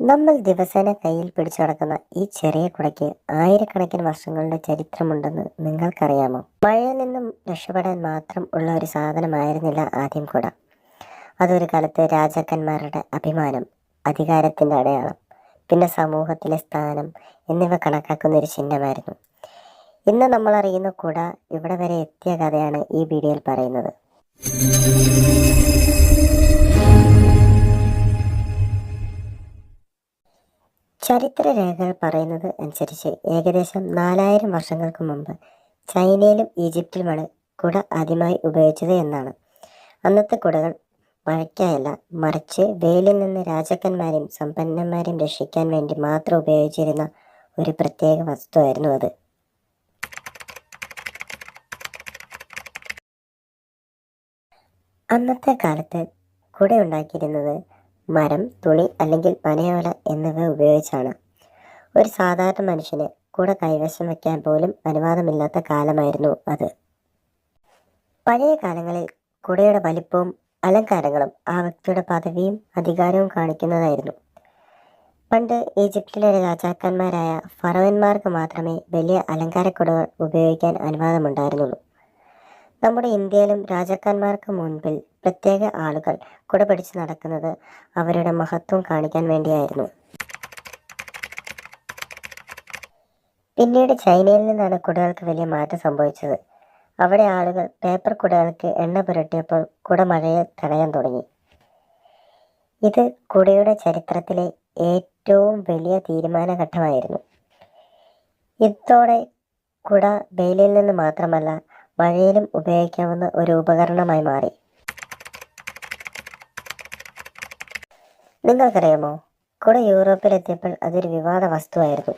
നമ്മൾ ദിവസേന കയ്യിൽ പിടിച്ചു നടക്കുന്ന ഈ ചെറിയ കുടയ്ക്ക് ആയിരക്കണക്കിന് വർഷങ്ങളുടെ ചരിത്രമുണ്ടെന്ന് നിങ്ങൾക്കറിയാമോ? മഴയിൽ നിന്നും രക്ഷപ്പെടാൻ മാത്രം ഉള്ള ഒരു സാധനമായിരുന്നില്ല ആദ്യം കുട. അതൊരു കാലത്ത് രാജാക്കന്മാരുടെ അഭിമാനം അധികാരത്തിന്റെ അടയാളം പിന്നെ സമൂഹത്തിലെ സ്ഥാനം എന്നിവ കണക്കാക്കുന്ന ഒരു ചിഹ്നമായിരുന്നു. ഇന്ന് നമ്മൾ അറിയുന്ന കുട ഇവിടെ വരെ എത്തിയ കഥയാണ് ഈ വീഡിയോയിൽ പറയുന്നത്. ചരിത്രരേഖകൾ പറയുന്നത് അനുസരിച്ച് ഏകദേശം നാലായിരം വർഷങ്ങൾക്ക് മുമ്പ് ചൈനയിലും ഈജിപ്തിലുമാണ് കുട ആദ്യമായി ഉപയോഗിച്ചത് എന്നാണ്. അന്നത്തെ കുടകൾ മഴയ്ക്കായല്ല മറിച്ച് വെയിലിൽ നിന്ന് രാജാക്കന്മാരെയും സമ്പന്നന്മാരെയും രക്ഷിക്കാൻ വേണ്ടി മാത്രം ഉപയോഗിച്ചിരുന്ന ഒരു പ്രത്യേക വസ്തുവായിരുന്നു അത്. അന്നത്തെ കാലത്ത് കുട ഉണ്ടാക്കിയിരുന്നത് മരം തുണി അല്ലെങ്കിൽ പനയോല എന്നിവ ഉപയോഗിച്ചാണ്. ഒരു സാധാരണ മനുഷ്യന് കൂടെ കൈവശം വയ്ക്കാൻ പോലും അനുവാദമില്ലാത്ത കാലമായിരുന്നു അത്. പഴയ കാലങ്ങളിൽ കുടയുടെ വലിപ്പവും അലങ്കാരങ്ങളും ആ വ്യക്തിയുടെ പദവിയും അധികാരവും കാണിക്കുന്നതായിരുന്നു. പണ്ട് ഈജിപ്തിലെ രാജാക്കന്മാരായ ഫറോവന്മാർക്ക് മാത്രമേ വലിയ അലങ്കാരക്കുടകൾ ഉപയോഗിക്കാൻ അനുവാദമുണ്ടായിരുന്നുള്ളൂ. നമ്മുടെ ഇന്ത്യയിലും രാജാക്കന്മാർക്ക് മുൻപിൽ പ്രത്യേക ആളുകൾ കുട പിടിച്ച് നടക്കുന്നത് അവരുടെ മഹത്വം കാണിക്കാൻ വേണ്ടിയായിരുന്നു. പിന്നീട് ചൈനയിൽ നിന്നാണ് കുടകൾക്ക് വലിയ മാറ്റം സംഭവിച്ചത്. അവിടെ ആളുകൾ പേപ്പർ കുടകൾക്ക് എണ്ണ പുരട്ടിയപ്പോൾ കുട മഴയെ തടയാൻ തുടങ്ങി. ഇത് കുടയുടെ ചരിത്രത്തിലെ ഏറ്റവും വലിയ തീരുമാന ഘട്ടമായിരുന്നു ഇതോടെ കുട വെയിലിൽ നിന്ന് മാത്രമല്ല മഴയിലും ഉപയോഗിക്കാവുന്ന ഒരു ഉപകരണമായി മാറി. നിങ്ങൾക്കറിയാമോ? കുട യൂറോപ്പിലെത്തിയപ്പോൾ അതൊരു വിവാദ വസ്തുവായിരുന്നു.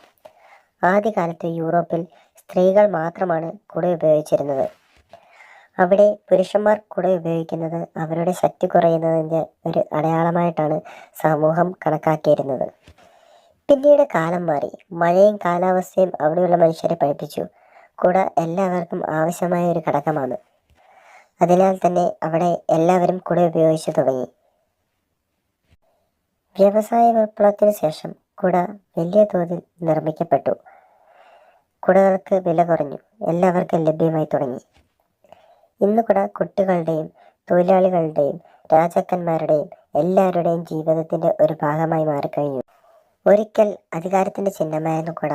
ആദ്യകാലത്ത് യൂറോപ്പിൽ സ്ത്രീകൾ മാത്രമാണ് കുട ഉപയോഗിച്ചിരുന്നത്. അവിടെ പുരുഷന്മാർ കുട ഉപയോഗിക്കുന്നത് അവരുടെ ശക്തി കുറയുന്നതിന്റെ ഒരു അടയാളമായിട്ടാണ് സമൂഹം കണക്കാക്കിയിരുന്നത്. പിന്നീട് കാലം മാറി. മഴയും കാലാവസ്ഥയും അവിടെയുള്ള മനുഷ്യരെ പഠിപ്പിച്ചു. കുട എല്ലാവർക്കും ആവശ്യമായ ഒരു ഘടകമാണ്. അതിനാൽ തന്നെ അവിടെ എല്ലാവരും കുട ഉപയോഗിച്ചു തുടങ്ങി. വ്യവസായ വിപ്ലവത്തിന് ശേഷം കുട വലിയ തോതിൽ നിർമ്മിക്കപ്പെട്ടു. കുടകൾക്ക് വില കുറഞ്ഞു. എല്ലാവർക്കും ലഭ്യമായി തുടങ്ങി. ഇന്ന് കുട കുട്ടികളുടെയും തൊഴിലാളികളുടെയും രാജാക്കന്മാരുടെയും എല്ലാവരുടെയും ജീവിതത്തിന്റെ ഒരു ഭാഗമായി മാറിക്കഴിഞ്ഞു. ഒരിക്കൽ അധികാരത്തിന്റെ ചിഹ്നമായിരുന്നു കുട.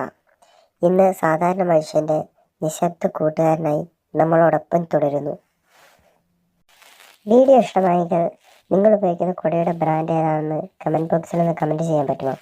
ഇന്ന് സാധാരണ മനുഷ്യന്റെ നിശബ്ദ കൂട്ടുകാരനായി നമ്മളോടൊപ്പം തുടരുന്നു. വീഡിയോ ഇഷ്ടമായെങ്കിൽ നിങ്ങൾ ഉപയോഗിക്കുന്ന കൊടിയുടെ ബ്രാൻഡ് ഏതാണെന്ന് കമന്റ് ബോക്സിൽ ഒന്ന് കമന്റ് ചെയ്യാൻ പറ്റുമോ?